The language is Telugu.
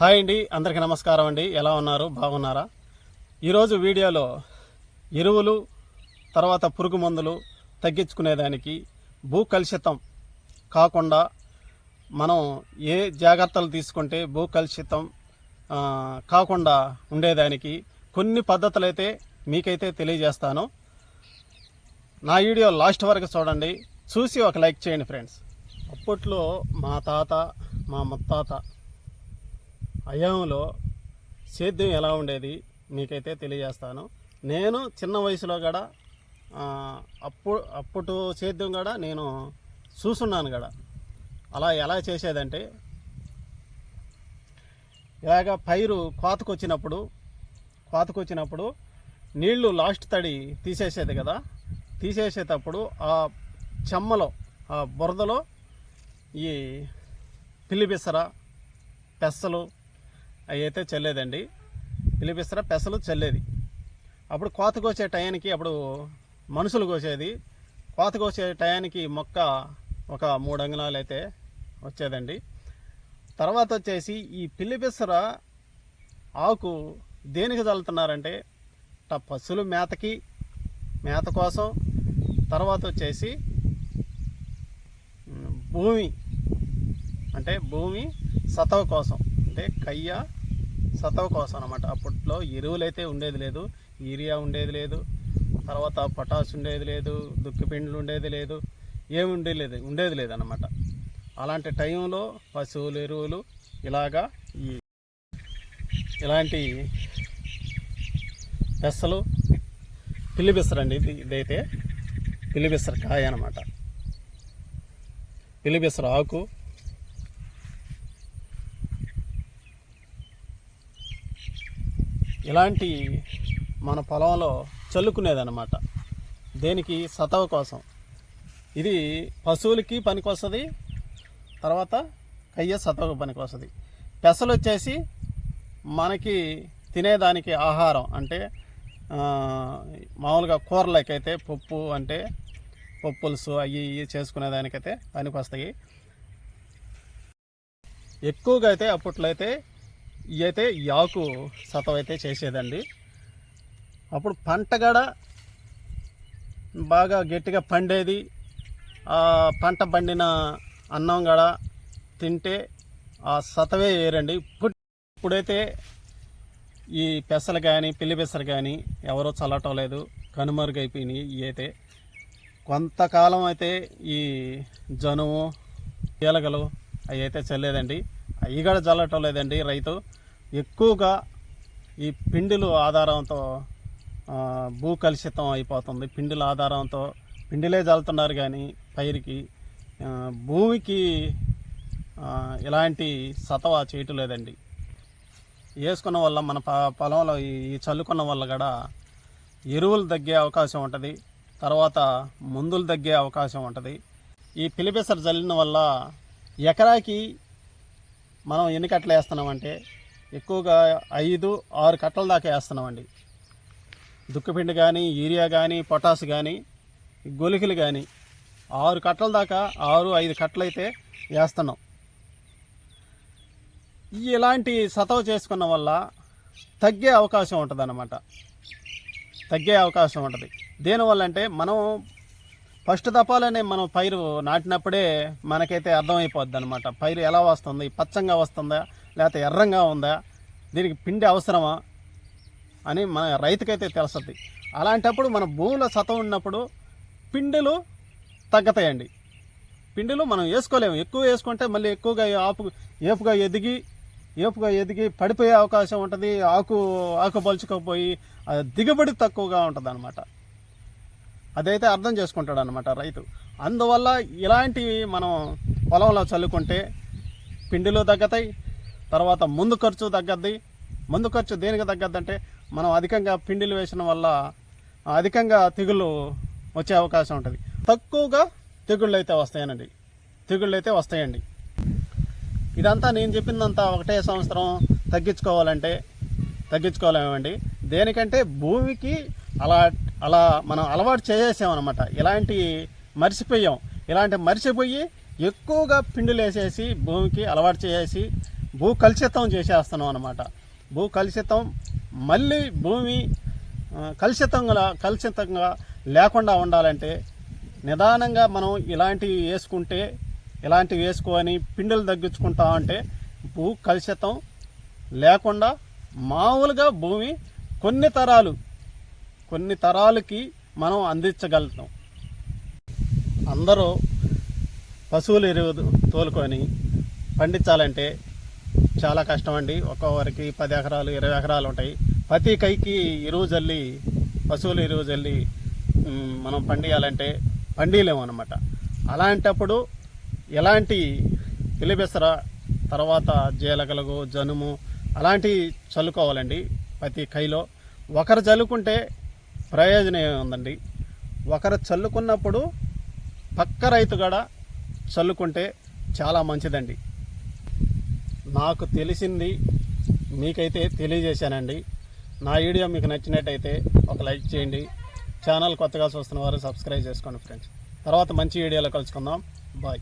హాయ్ అండి అందరికీ నమస్కారం అండి. ఎలా ఉన్నారు? బాగున్నారా? ఈరోజు వీడియోలో ఎరువులు తర్వాత పురుగు మందులు తగ్గించుకునేదానికి భూ కలుషితం కాకుండా మనం ఏ జాగ్రత్తలు తీసుకుంటే భూ కలుషితం కాకుండా ఉండేదానికి కొన్ని పద్ధతులు అయితే మీకైతే తెలియజేస్తాను. నా వీడియో లాస్ట్ వరకు చూడండి. చూసి ఒక లైక్ చేయండి ఫ్రెండ్స్. అప్పట్లో మా తాత మా ముత్తాత అయంలో సేద్యం ఎలా ఉండేది మీకైతే తెలియజేస్తాను. నేను చిన్న వయసులో కూడా అప్పుడు అప్పుడు సేద్యం కూడా నేను చూసున్నాను కూడా అలా ఎలా చేసేదంటే ఇలాగ పైరు కోతకొచ్చినప్పుడు కోతకొచ్చినప్పుడు నీళ్ళు లాస్ట్ తడి తీసేసేది కదా. తీసేసేటప్పుడు ఆ చెమ్మలో ఆ బురదలో ఈ పిల్లిబిసర పెసలు అవి అయితే చల్లేదండి. పిలిపిస్తారా? పెసలు చల్లేది. అప్పుడు కోత కోసే టయానికి అప్పుడు మనుషులు కోసేది. కోత కోసే టయానికి మొక్క ఒక మూడు అంగుళాలు అయితే వచ్చేదండి. తర్వాత వచ్చేసి ఈ పిల్లిపిసర ఆకు దేనికి చల్లుతున్నారంటే పశువులు మేతకి మేత కోసం. తర్వాత వచ్చేసి భూమి అంటే భూమి సతవ కోసం అంటే కయ్య సతవ కోసం అనమాట అప్పట్లో ఎరువులు అయితే ఉండేది లేదు యూరియా ఉండేది లేదు తర్వాత పొటాష్ ఉండేది లేదు దుక్కిపిండిలు ఉండేది లేదు ఏమి ఉండేది లేదు ఉండేది లేదు అనమాట అలాంటి టైంలో పశువులు ఎరువులు ఇలాగా ఈ ఇలాంటి పెసలు పిల్లిబిసరండి ఇది ఇదైతే పిల్లిబిసర కాయ అనమాట పిల్లిబిసర ఆకు ఇలాంటి మన పొలంలో చల్లుకునేదన్నమాట. దేనికి? సతవ కోసం. ఇది పశువులకి పనికొస్తుంది తర్వాత కయ్య సతవ పనికొస్తుంది. పెసలు వచ్చేసి మనకి తినేదానికి ఆహారం అంటే మామూలుగా కూరలకైతే పప్పు అంటే పప్పులుసు అవి ఇవి చేసుకునేదానికైతే పనికొస్తాయి ఎక్కువగా అయితే అప్పట్లో అయితే అయితే యాకు సతవ అయితే చేసేదండి. అప్పుడు పంట గడ బాగా గట్టిగా పండేది. ఆ పంట పండిన అన్నం గడ తింటే ఆ సతవే వేరండి. ఇప్పుడు ఇప్పుడైతే ఈ పెసలు కానీ పిల్లి పెసలు కానీ ఎవరో చల్లటం లేదు. కనుమరుగైపోయినాయి ఇవి అయితే కొంతకాలం అయితే ఈ జనుము ఏలగలు అవి అయితే చల్లేదండి. అవి కూడా చల్లటం లేదండి రైతు. ఎక్కువగా ఈ పిండిలు ఆధారంతో భూ కలుషితం అయిపోతుంది. పిండిల ఆధారంతో పిండిలే చల్లుతున్నారు కానీ పైరుకి భూమికి ఇలాంటి సతవ చేయటం లేదండి. వేసుకున్న వల్ల మన పొలంలో ఈ చల్లుకున్న వల్ల కూడా ఎరువులు తగ్గే అవకాశం ఉంటుంది. తర్వాత మందులు తగ్గే అవకాశం ఉంటుంది. ఈ పిలిపెసరు చల్లిన వల్ల ఎకరాకి మనం ఎన్ని కట్టలు వేస్తున్నామంటే ఎక్కువగా ఐదు ఆరు కట్టల దాకా వేస్తున్నామండి. దుక్కపిండి కానీ యూరియా కానీ పొటాస్ కానీ గొలికలు కానీ ఆరు కట్టల దాకా ఆరు ఐదు కట్టలు అయితే వేస్తున్నాం ఇలాంటి సతవ చేసుకున్న వల్ల తగ్గే అవకాశం ఉంటుంది అన్నమాట తగ్గే అవకాశం ఉంటుంది. దేనివల్ల అంటే మనం ఫస్ట్ దపాలనే మనం పైరు నాటినప్పుడే మనకైతే అర్థమైపోద్ది అనమాట పైరు ఎలా వస్తుంది? పచ్చంగా వస్తుందా? లేకపోతే ఎర్రంగా ఉందా? దీనికి పిండి అవసరమా? అని మన రైతుకైతే తెలుస్తుంది. అలాంటప్పుడు మన భూమిలో సతం ఉన్నప్పుడు పిండిలు తగ్గుతాయండి. పిండిలు మనం వేసుకోలేము. ఎక్కువ వేసుకుంటే మళ్ళీ ఎక్కువగా ఆపు ఏపుగా ఎదిగి ఏపుగా ఎదిగి పడిపోయే అవకాశం ఉంటుంది. ఆకు ఆకు పలుచుకోపోయి దిగుబడి తక్కువగా ఉంటుంది అనమాట అదైతే అర్థం చేసుకుంటాడు అనమాట రైతు. అందువల్ల ఇలాంటివి మనం పొలంలో చల్లుకుంటే పిండిలో తగ్గుతాయి తర్వాత ముందు ఖర్చు తగ్గద్ది. ముందు ఖర్చు దేనికి తగ్గద్దంటే మనం అధికంగా పిండిలు వేసిన వల్ల అధికంగా తెగుళ్ళు వచ్చే అవకాశం ఉంటుంది. తక్కువగా తెగుళ్ళు అయితే వస్తాయనండి. తెగుళ్ళు అయితే వస్తాయండి. ఇదంతా నేను చెప్పిందంతా ఒకటే సంవత్సరం తగ్గించుకోవాలంటే తగ్గించుకోలేమండి. దేనికంటే భూమికి అలా అలా మనం అలవాటు చేసేసామన్నమాట. ఇలాంటి మర్చిపోయాం. ఇలాంటి మర్చిపోయి ఎక్కువగా పిండిలు వేసేసి భూమికి అలవాటు చేసేసి భూ కలుషితం చేసేస్తున్నాం అనమాట భూ కలుషితం మళ్ళీ భూమి కలుషితంగా కలుషితంగా లేకుండా ఉండాలంటే నిదానంగా మనం ఇలాంటివి వేసుకుంటే ఇలాంటివి వేసుకొని పిండిలు తగ్గించుకుంటా ఉంటే భూ కలుషితం లేకుండా మామూలుగా భూమి కొన్ని తరాలు కొన్ని తరాలకి మనం అందించగలుగుతాం. అందరూ పశువులు ఎరువు తోలుకొని పండించాలంటే చాలా కష్టం అండి ఒక్కొక్కరికి పది ఎకరాలు ఇరవై ఎకరాలు ఉంటాయి. ప్రతి కైకి ఎరువు జల్లి పశువులు ఎరువు జల్లి మనం పండియాలంటే పండియలేము అనమాట అలాంటప్పుడు ఎలాంటి పిలిబెసర తర్వాత జీలకలుగు జనుము అలాంటివి చల్లుకోవాలండి ప్రతి కైలో. ఒకరు చల్లుకుంటే ప్రయోజనం ఏముందండి ఒకరు చల్లుకున్నప్పుడు పక్క రైతు కూడా చల్లుకుంటే చాలా మంచిదండి. నాకు తెలిసింది మీకైతే తెలియజేశానండి. నా వీడియో మీకు నచ్చినట్టయితే ఒక లైక్ చేయండి. ఛానల్ కొత్తగా చూస్తున్న వారు సబ్స్క్రైబ్ చేసుకోండి ఫ్రెండ్స్. తర్వాత మంచి వీడియోలో కలుసుకుందాం. బాయ్.